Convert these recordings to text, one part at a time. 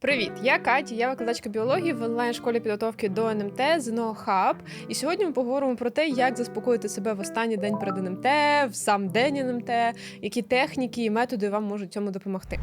Привіт, я Катя, я викладачка біології в онлайн-школі підготовки до НМТ з NoHub. І сьогодні ми поговоримо про те, як заспокоїти себе в останній день перед НМТ, в сам день НМТ, які техніки і методи вам можуть цьому допомогти.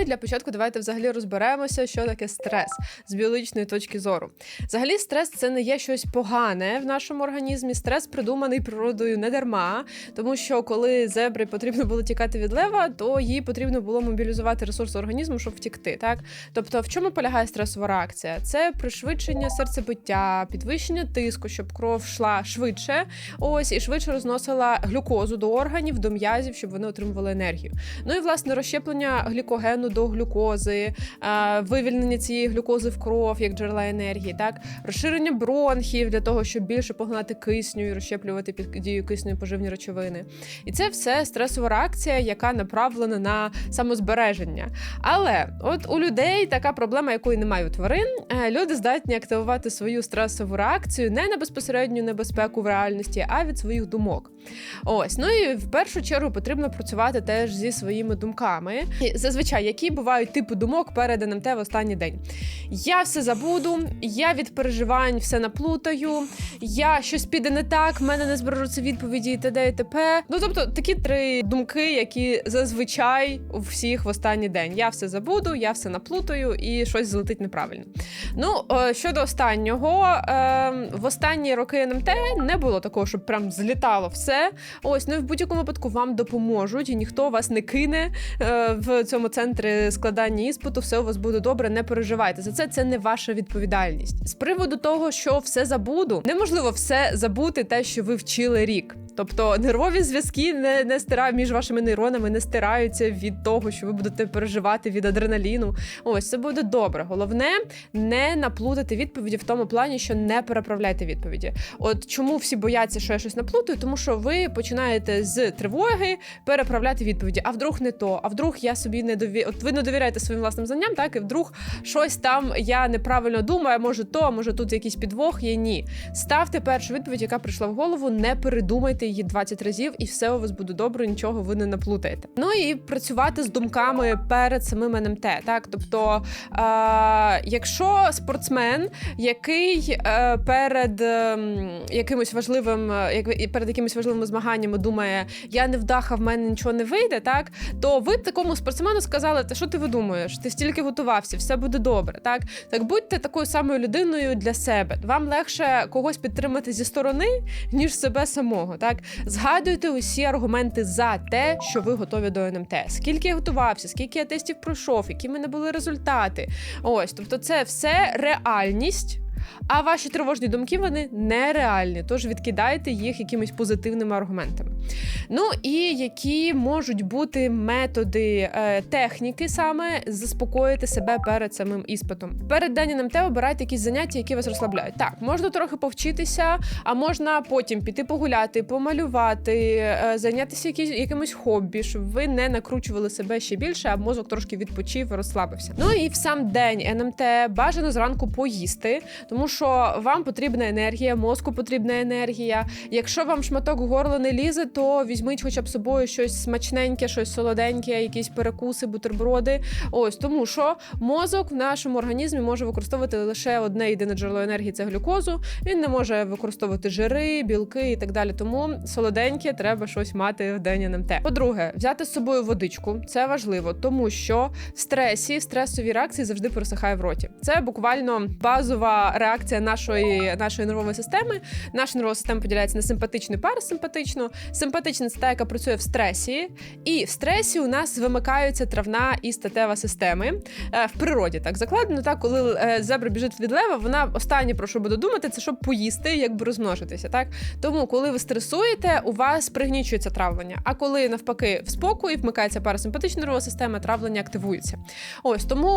І для початку давайте взагалі розберемося, що таке стрес з біологічної точки зору. Взагалі, стрес це не є щось погане в нашому організмі. Стрес придуманий природою не дарма, тому що коли зебри потрібно було тікати від лева, то їй потрібно було мобілізувати ресурси організму, щоб втікти. Так, тобто, в чому полягає стресова реакція? Це пришвидшення серцебиття, підвищення тиску, щоб кров йшла швидше. Ось і швидше розносила глюкозу до органів, до м'язів, щоб вони отримували енергію. Ну і власне розщеплення глікогену до глюкози, е, вивільнення цієї глюкози в кров як джерела енергії, так розширення бронхів для того, щоб більше погнати кисню і розщеплювати під дією кисню поживні речовини. І це все стресова реакція, яка направлена на самозбереження. Але от у людей така проблема, якої немає у тварин. Е, Люди здатні активувати свою стресову реакцію не на безпосередню небезпеку в реальності, а від своїх думок. Ось, ну і в першу чергу потрібно працювати теж зі своїми думками. І зазвичай, які бувають типи думок перед НМТ в останній день. Я все забуду, я від переживань все наплутаю, я щось піде не так, в мене не збережуться відповіді і т.д. і т.п. Ну тобто такі три думки, які зазвичай у всіх в останній день. Я все забуду, я все наплутаю і щось злетить неправильно. Ну е, щодо останнього, е, в останні роки НМТ не було такого, щоб прям злітало все. Ось ну в будь-якому випадку вам допоможуть, і ніхто вас не кине е, в цьому центрі складання іспиту. Все у вас буде добре, не переживайте. За це це не ваша відповідальність. З приводу того, що все забуду, неможливо все забути, те, що ви вчили рік. Тобто нервові зв'язки не, не стирають між вашими нейронами, не стираються від того, що ви будете переживати від адреналіну. Ось це буде добре. Головне не наплутати відповіді в тому плані, що не переправляйте відповіді. От чому всі бояться, що я щось наплутаю, тому що ви починаєте з тривоги переправляти відповіді. А вдруг не то, а вдруг я собі не дові... От ви не довіряєте своїм власним знанням, так і вдруг щось там я неправильно думаю, може то, може тут якийсь підвох є. Ні. Ставте першу відповідь, яка прийшла в голову, не передумайте її 20 разів, і все у вас буде добре, нічого ви не наплутаєте. Ну і працювати з думками перед самим НМТ. Так, тобто, е- якщо спортсмен, який е- перед е- якимось важливим, як перед якимось важливими змаганнями думає, я не вдаха, в мене нічого не вийде, так то ви б такому спортсмену сказали, та що ти видумуєш? Ти стільки готувався, все буде добре. Так, так будьте такою самою людиною для себе. Вам легше когось підтримати зі сторони, ніж себе самого. Так, згадуйте усі аргументи за те, що ви готові до НМТ. Скільки я готувався, скільки я тестів пройшов, які в мене були результати. Ось, тобто, це все реальність. А ваші тривожні думки вони нереальні, тож відкидайте їх якимись позитивними аргументами. Ну і які можуть бути методи е, техніки саме заспокоїти себе перед самим іспитом. Перед день НМТ обирайте якісь заняття, які вас розслабляють. Так, можна трохи повчитися, а можна потім піти погуляти, помалювати, е, зайнятися якісь, якимось хобі, щоб ви не накручували себе ще більше, а мозок трошки відпочив, розслабився. Ну і в сам день НМТ бажано зранку поїсти тому що вам потрібна енергія, мозку потрібна енергія. Якщо вам шматок горла не лізе, то візьміть хоча б собою щось смачненьке, щось солоденьке, якісь перекуси, бутерброди. Ось тому, що мозок в нашому організмі може використовувати лише одне єдине джерело енергії це глюкозу. Він не може використовувати жири, білки і так далі. Тому солоденьке треба щось мати в день НМТ. По-друге, взяти з собою водичку. Це важливо, тому що в стресі, в стресовій реакції завжди пересихає в роті. Це буквально базова реакція нашої нашої нервової системи. Наша нервова система поділяється на симпатичну і парасимпатичну. Симпатична це та, яка працює в стресі, і в стресі у нас вимикаються травна і статева системи е, в природі. Так закладено, так коли е, зебра біжить від лева, вона останнє про що буде думати, це щоб поїсти, якби розмножитися. Так тому, коли ви стресуєте, у вас пригнічується травлення. А коли навпаки в спокої вмикається парасимпатична нервова система, травлення активується. Ось тому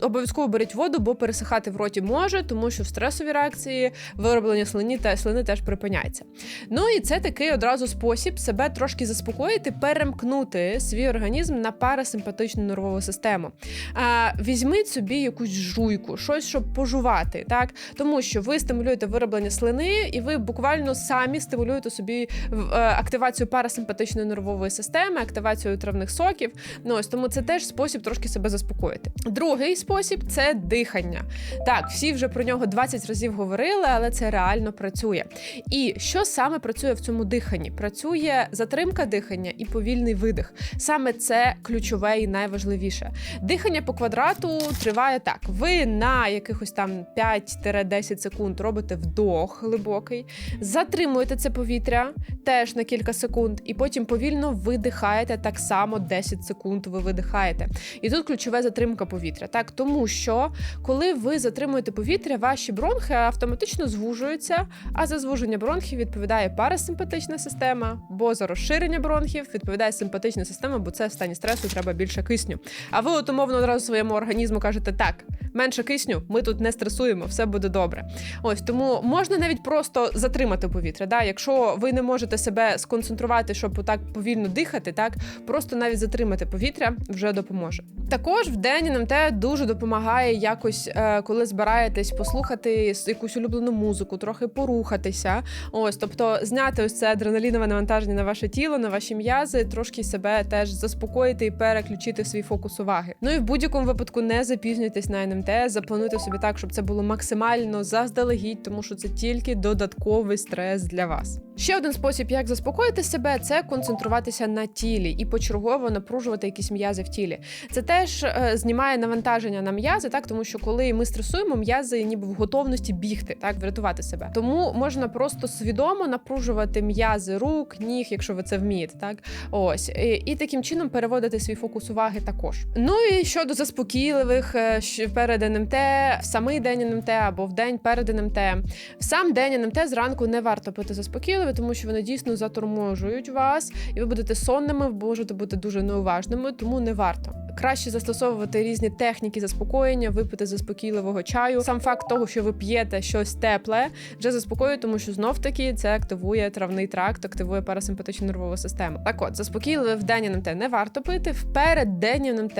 обов'язково беріть воду, бо пересихати в роті може, тому що стресові реакції, вироблення слини та слини теж припиняється. Ну і це такий одразу спосіб себе трошки заспокоїти, перемкнути свій організм на парасимпатичну нервову систему. А, Візьміть собі якусь жуйку, щось, щоб пожувати, так тому що ви стимулюєте вироблення слини, і ви буквально самі стимулюєте собі е, активацію парасимпатичної нервової системи, активацію травних соків. Ну ось тому це теж спосіб трошки себе заспокоїти. Другий спосіб це дихання. Так, всі вже про нього 20 разів говорили, але це реально працює. І що саме працює в цьому диханні? Працює затримка дихання і повільний видих. Саме це ключове і найважливіше. Дихання по квадрату триває так: ви на якихось там 5-10 секунд робите вдох глибокий, затримуєте це повітря теж на кілька секунд, і потім повільно видихаєте так само 10 секунд. Ви видихаєте. І тут ключове затримка повітря. Так, тому що коли ви затримуєте повітря, ваші бронхи автоматично звужуються. А за звуження бронхів відповідає парасимпатична система, бо за розширення бронхів відповідає симпатична система, бо це в стані стресу треба більше кисню. А ви от умовно одразу своєму організму кажете так. Менше кисню, ми тут не стресуємо, все буде добре. Ось тому можна навіть просто затримати повітря. Да? Якщо ви не можете себе сконцентрувати, щоб отак повільно дихати, так просто навіть затримати повітря вже допоможе. Також в день НМТ дуже допомагає якось, е, коли збираєтесь послухати с- якусь улюблену музику, трохи порухатися. Ось, тобто зняти ось це адреналінове навантаження на ваше тіло, на ваші м'язи, трошки себе теж заспокоїти і переключити свій фокус уваги. Ну і в будь-якому випадку не запізнюйтесь на НМТ, заплануйте собі так, щоб це було максимально заздалегідь, тому що це тільки додатковий стрес для вас. Ще один спосіб, як заспокоїти себе, це концентруватися на тілі і почергово напружувати якісь м'язи в тілі. Це теж е, знімає навантаження на м'язи, так тому що коли ми стресуємо, м'язи ніби в готовності бігти, так врятувати себе. Тому можна просто свідомо напружувати м'язи рук, ніг, якщо ви це вмієте, так ось і, і таким чином переводити свій фокус уваги також. Ну і щодо заспокійливих е, перед НМТ, в самий день НМТ або в день перед НМТ. В сам день НМТ зранку не варто пити заспокійливе, тому що вони дійсно заторможують вас, і ви будете сонними, можете бути дуже неуважними, тому не варто. Краще застосовувати різні техніки заспокоєння, випити заспокійливого чаю. Сам факт того, що ви п'єте щось тепле, вже заспокоює, тому що знов таки це активує травний тракт, активує парасимпатичну нервову систему. Так от, заспокійливе в день НМТ не варто пити. Вперед день НМТ,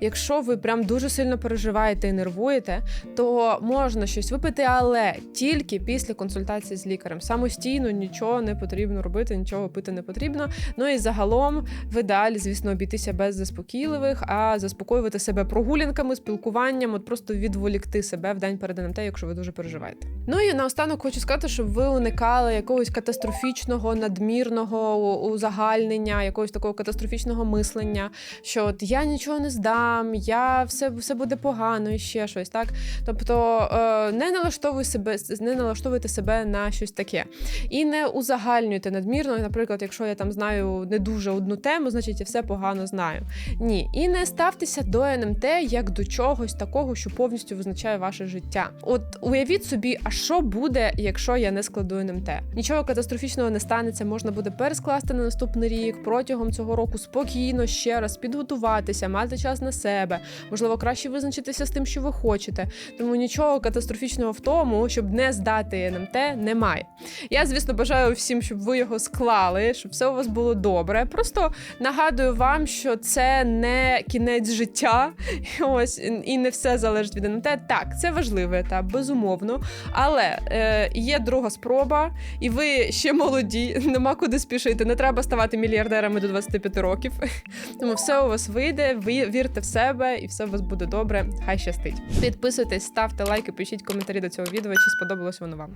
якщо ви прям дуже сильно переживаєте і нервуєте, то можна щось випити, але тільки після консультації з лікарем. Самостійно нічого не потрібно робити, нічого пити не потрібно. Ну і загалом в ідеалі, звісно, обійтися без заспокійливих, а заспокоювати себе прогулянками, спілкуванням, от просто відволікти себе в день перед НМТ, якщо ви дуже переживаєте. Ну і наостанок хочу сказати, щоб ви уникали якогось катастрофічного, надмірного узагальнення, якогось такого катастрофічного мислення, що от я нічого не здам, я все, все буде погано і ще щось, так. Тобто е, не налаштовуй себе, не налаштовуйте себе на щось таке. І не узагальнюйте надмірно. Наприклад, якщо я там знаю не дуже одну тему, значить я все погано знаю. Ні, і не ставтеся до НМТ як до чогось такого, що повністю визначає ваше життя. От уявіть собі, а що буде, якщо я не складу НМТ? Нічого катастрофічного не станеться, можна буде перескласти на наступний рік протягом цього року спокійно ще раз підготуватися, мати час на себе, можливо, краще визначитися з тим, що ви хочете. Тому нічого катастрофічного в тому, щоб не здати НМТ, немає. Я, звісно, бажаю всім, щоб ви його склали, щоб все у вас було добре. Просто нагадую вам, що це не кінець життя, і ось і не все залежить від НМТ. Так, це важливий етап, безумовно. Але е, є друга спроба, і ви ще молоді, нема куди спішити. Не треба ставати мільярдерами до 25 років. Тому все у вас вийде. Ви вірте в себе, і все у вас буде добре. Хай щастить. Підписуйтесь, ставте лайки, пишіть коментарі до цього відео, чи сподобалось воно вам.